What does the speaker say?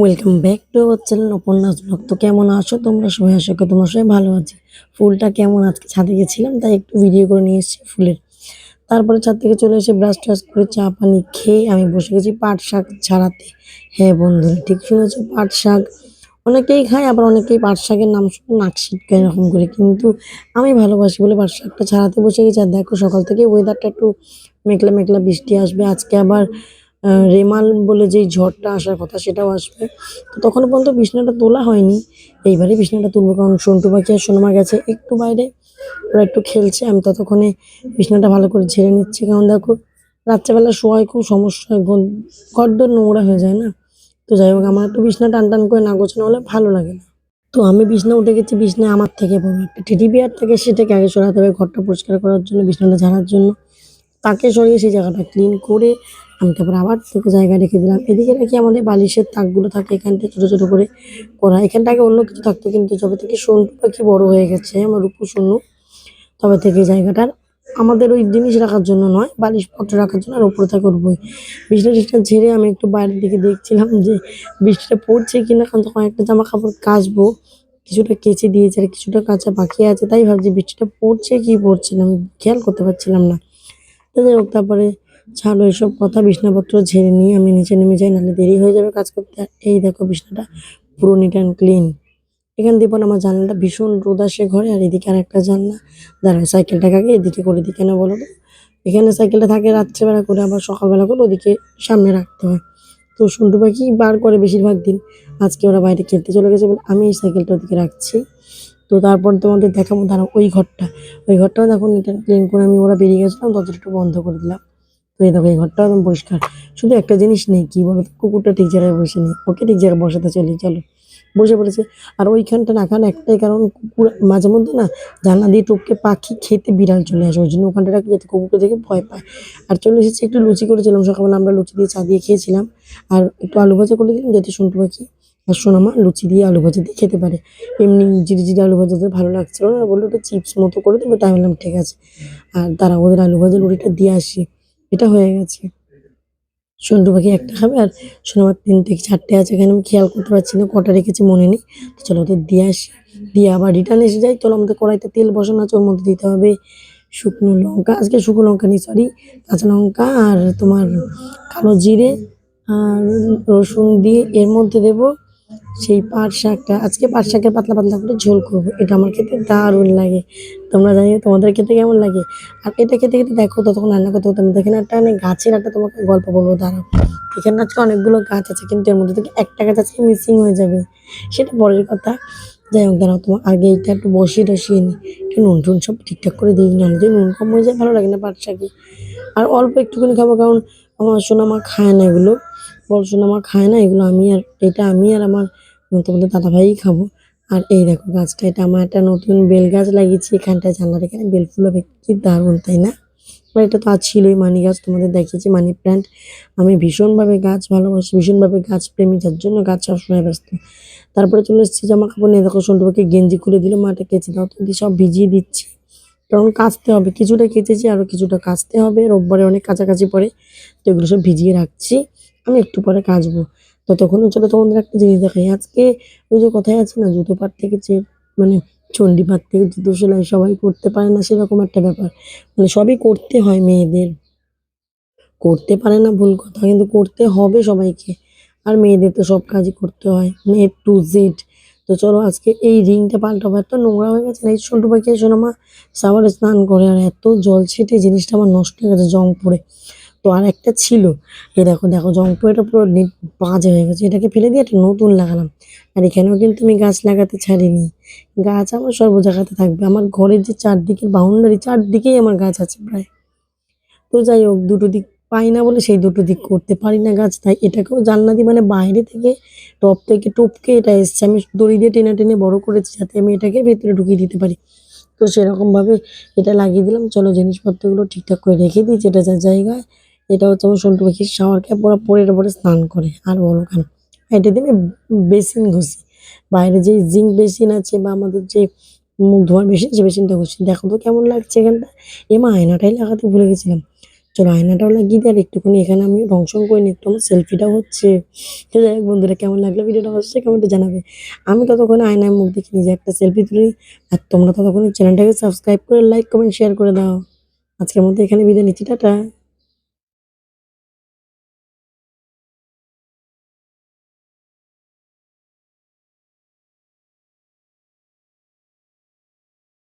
Welcome back to our channel উপন্যাস blog তো কেমন আছো তোমরা? সবাই আশা করি তোমরা সবাই ভালো আছে। ফুলটা কেমন? আজকে ছাদে গেছিলাম, তাই একটু ভিডিও করে নিয়ে এসেছি ফুলের। তারপরে ছাদ থেকে চলে এসে ব্রাশ ট্রাশ করে চা পানি খেয়ে আমি বসে গেছি পাট শাক ছাড়াতে। হ্যাঁ বন্ধুরা, ঠিক শুনেছো? পাট শাক অনেকেই খায়, আবার অনেকেই পাট শাকের নাম শুনে নাক ছিটকে এরকম করে। কিন্তু আমি ভালোবাসি বলে পাট শাকটা ছাড়াতে বসে গেছি। আর দেখো, সকাল থেকে ওয়েদারটা একটু মেঘলা মেঘলা বৃষ্টি আসবে। আজকে আবার রেমাল বলে যেই ঝড়টা আসার কথা সেটাও আসবে। তো তখন পর্যন্ত বিছনাটা তোলা হয়নি। এইবারে বিছনাটা তুলবো, কারণ সন্টু পাখি আর সোনামা গেছে একটু বাইরে। ওরা একটু খেলছে, আমি ততক্ষণে বিছনাটা ভালো করে ঝেড়ে নিচ্ছি। কারণ দেখো, রাত্রেবেলা শোয়ায় খুব সমস্যা হয়। ঘরদোর নোংরা হয়ে যায় না? তো যাই হোক, আমার একটু বিছনা টান টান করে না গোছানো হলে ভালো লাগে না। তো আমি বিছনা উঠে গেছি, বিছনা আমার থেকে বড় একটা টেডি বিয়ার থেকে সেটাকে আগে সরাতে হবে ঘরটা পরিষ্কার করার জন্য, বিছনাটা ঝাড়ার জন্য। তাকে সরিয়ে সেই জায়গাটা ক্লিন করে আমি তারপর আবার থেকে জায়গা রেখে দিলাম। এদিকে নাকি আমাদের বালিশের তাকগুলো থাকে, এখান থেকে ছোটো ছোটো করে করা। এখানটা আগে অন্য কিছু থাকতো, কিন্তু যবে থেকে সন্টু পাখি বড় হয়ে গেছে, আমার রূপু শূন্য তবে থেকে জায়গাটার আমাদের ওই জিনিস রাখার জন্য নয়, বালিশপত্র রাখার জন্য আর উপরে থাকে বই। বিছনা টিছনা ঝেড়ে আমি একটু বাইরের দিকে দেখছিলাম যে বৃষ্টিটা পড়ছে কিনা, কারণ তখন একটা জামা কাপড় কাচবো, কিছুটা কেচে দিয়েছে আর কিছুটা কাঁচা বাকি আছে, তাই ভাবছি বৃষ্টিটা পড়ছে কি পড়ছে না, আমি খেয়াল করতে পারছিলাম না। যাই হোক, তারপরে ছাড়ো এসব কথা বিছনাপত্র ঝেড়ে নিয়ে আমি নিচে নেমে যাই, নাহলে দেরি হয়ে যাবে কাজ করতে। এই দেখো বিছনাটা পুরো নিট অ্যান্ড ক্লিন এখান পর আমার জানলাটা ভীষণ রোদ আসে ঘরে, আর এদিকে আর একটা জানলা। দাঁড়ায় সাইকেলটাকে আগে এদিকে করে দিই কেন বলো এখানে সাইকেলটা থাকে রাত্রেবেলা করে, আবার সকালবেলা করে ওদিকে সামনে রাখতে হয়। তো সন্টু পাখি বার করে বেশিরভাগ দিন। আজকে ওরা বাইরে খেলতে চলে গেছে বলে আমি এই সাইকেলটা ওদিকে রাখছি। তো তারপর তোমাদের দেখাবো, দাঁড়াও, ওই ঘরটা। ওই ঘরটাও দেখো এটা ক্লিন করে আমি ওরা বেরিয়ে গেছিলাম ততটা একটু বন্ধ করে দিলাম। তো এই দেখো, এই ঘরটাও একদম পরিষ্কার। শুধু একটা জিনিস নেই, কি বলো কুকুরটা ঠিক জায়গায় বসে নেই। ওকে ঠিক জায়গায় বসাতে চলি, চলো। বসে পড়েছে। আর ওইখানটা রাখার একটাই কারণ কুকুর মাঝে মধ্যে না জানলা দিয়ে টপকে পাখি খেতে বিড়াল চলে আসে। ওই জন্য ওখানটা রাখি যাতে কুকুরকে দেখে ভয় পায়। আর চলে এসেছি একটু লুচি করেছিলাম। সকালবেলা আমরা লুচি দিয়ে চা দিয়ে খেয়েছিলাম। আর একটু আলু ভাজা করে দিলাম যাতে সন্টু পাখি আর সোনামা লুচি দিয়ে আলু ভাজা দিয়ে খেতে পারে। এমনি জিরি জিরি আলু ভাজাতে ভালো লাগছিল না। বলল ওটা চিপস মতো করে দেবে। তাই বললাম, ঠিক আছে। আর তারা ওদের আলু ভাজা রুটিটা দিয়ে আসি। এটা হয়ে গেছে। সন্টু পাখি একটা খাবে আর সোনামার তিন থেকে চারটে আছে, এখানে আমি খেয়াল করতে পারছি না, কটা রেখেছি মনে নেই। তো চলো ওদের দিয়ে আসি। দিয়ে আবার রিটার্ন এসে যাই। চলো আমাদের কড়াইতে তেল বসানো আছে, ওর মধ্যে দিতে হবে শুকনো লঙ্কা। আজকে শুকনো লঙ্কা নেই সরি কাঁচা লঙ্কা আর তোমার কালো জিরে আর রসুন দিয়ে এর মধ্যে দেব সেই পাট শাকটা। আজকে পাট শাকের পাতলা পাতলা করে ঝোল করব। এটা আমার খেতে দারুণ লাগে। তোমরা জানি তোমাদের খেতে কেমন লাগে। আর এটা খেতে খেতে দেখো, ততক্ষণ রান্না করতে আমি দেখেন একটা অনেক গাছের একটা তোমাকে গল্প বলব, দাঁড়াও। এখানে আজকে অনেকগুলো গাছ আছে, কিন্তু এর মধ্যে থেকে একটা গাছ আজকে মিসিং হয়ে যাবে। সেটা পরের কথা। যাই হোক, দাঁড়াও, তোমার আগে এটা একটু বসিয়ে টসিয়ে নিই একটু নুন টুন সব ঠিকঠাক করে দিই না যদি নুন কম হয়ে যায়, ভালো লাগে না পাট শাকে। আর অল্প একটুখানি খাব, কারণ আমার সোনামা খায় না এগুলো। বড় আমার খায় না, এগুলো আমি আর এটা আমি আর আমার তোমাদের দাদা ভাই খাব। আর এই দেখো গাছটা, এটা আমার একটা নতুন বেল গাছ লাগিয়েছি, এখানটায় জানলার এখানে বেল ফুল হবে, কি দারুণ, তাই না? আর এটা তো ছিলই মানি গাছ, তোমাদের দেখিয়েছি মানি প্ল্যান্ট। আমি ভীষণভাবে গাছ ভালোবাসি, ভীষণভাবে গাছ প্রেমী, যার জন্য গাছ সবসময় ব্যস্ত। তারপরে চলে এসেছি জামা কাপড় নিয়ে, দেখো সন্টুকে গেঞ্জি খুলে দিল মাঠে কেচে দাও, তো সব ভিজিয়ে দিচ্ছি। কারণ কাচতে হবে, কিছুটা কেচেছি আরও কিছুটা কাচতে হবে, রোববারে অনেক কাছাকাছি পড়ে, তো এগুলো সব ভিজিয়ে রাখছি। আমি একটু পরে কাচবো। ততক্ষণ চলো তোমাদের একটা জিনিস দেখাই। আজকে ওই যে কথায় আছে না, জুতো পাট থেকে যে মানে চণ্ডী পাট থেকে জুতো সেলাই সবাই করতে পারে না সেরকম একটা ব্যাপার। মানে সবই করতে হয় মেয়েদের। করতে পারে না ভুল কথা, কিন্তু করতে হবে সবাইকে। আর মেয়েদের তো সব কাজই করতে হয় মানে এ টু জেড। তো চলো আজকে এই রিংটা পাল্টাবো। এত নোংরা হয়ে গেছে না, এই ছোটো পাখি সোনামা সাবারে স্নান করে, আর এত জল ছেটে জিনিসটা আমার নষ্ট হয়ে গেছে জং পড়ে। তো আর একটা ছিল। এই দেখো দেখো জং পড়ে এটা পুরো বাজে হয়ে গেছে। এটাকে ফেলে দিয়ে একটা নতুন লাগালাম। আর এখানেও কিন্তু আমি গাছ লাগাতে ছাড়িনি। গাছ আমার সর্ব জায়গাতে থাকবে। আমার ঘরের যে চারদিকের বাউন্ডারি চারদিকেই আমার গাছ আছে প্রায়। তো যাই হোক, দুটো দিক পাই না বলে সেই দুটো দিক করতে পারি না গাছ। তাই এটাকেও জানলা দিয়ে মানে বাইরে থেকে টপ থেকে টপকে এটা এসছে। আমি দড়ি দিয়ে টেনে টেনে বড় করেছি যাতে আমি এটাকে ভেতরে ঢুকিয়ে দিতে পারি। তো সেরকমভাবে এটা লাগিয়ে দিলাম। চলো জিনিসপত্রগুলো ঠিকঠাক করে রেখে দিই। যেটা যার জায়গায় এটা হচ্ছে আমার সন্টু পাখি শাওয়ার ওরা পরে এটা পরে স্নান করে। আর বলো কেন? এটা দিয়ে বেসিন ঘষি। বাইরে যে জিঙ্ক বেসিন আছে বা আমাদের যে মুখ ধোয়ার বেসিন সে বেসিনটা ঘষি। দেখো তো কেমন লাগছে এখানটা। এমা আয়নাটাই লাগাতে ভুলে গেছিলাম। চলো আয়নাটাও লাগিয়ে দিই, আর একটুখানি এখানে আমি রং সং করে নিই। একটু আমার সেলফিটাও হচ্ছে। তো যাই হোক বন্ধুরা, কেমন লাগল ভিডিওটা অবশ্যই কমেন্টে জানাবে। আমি ততক্ষণে আয়নায় মুখ দেখে নিজে একটা সেলফি তুলি। আর তোমরা ততক্ষণে চ্যানেলটাকে সাবস্ক্রাইব করে লাইক কমেন্ট শেয়ার করে দাও। আজকের মধ্যে এখানে বিদায় নিচ্ছি, টাটা।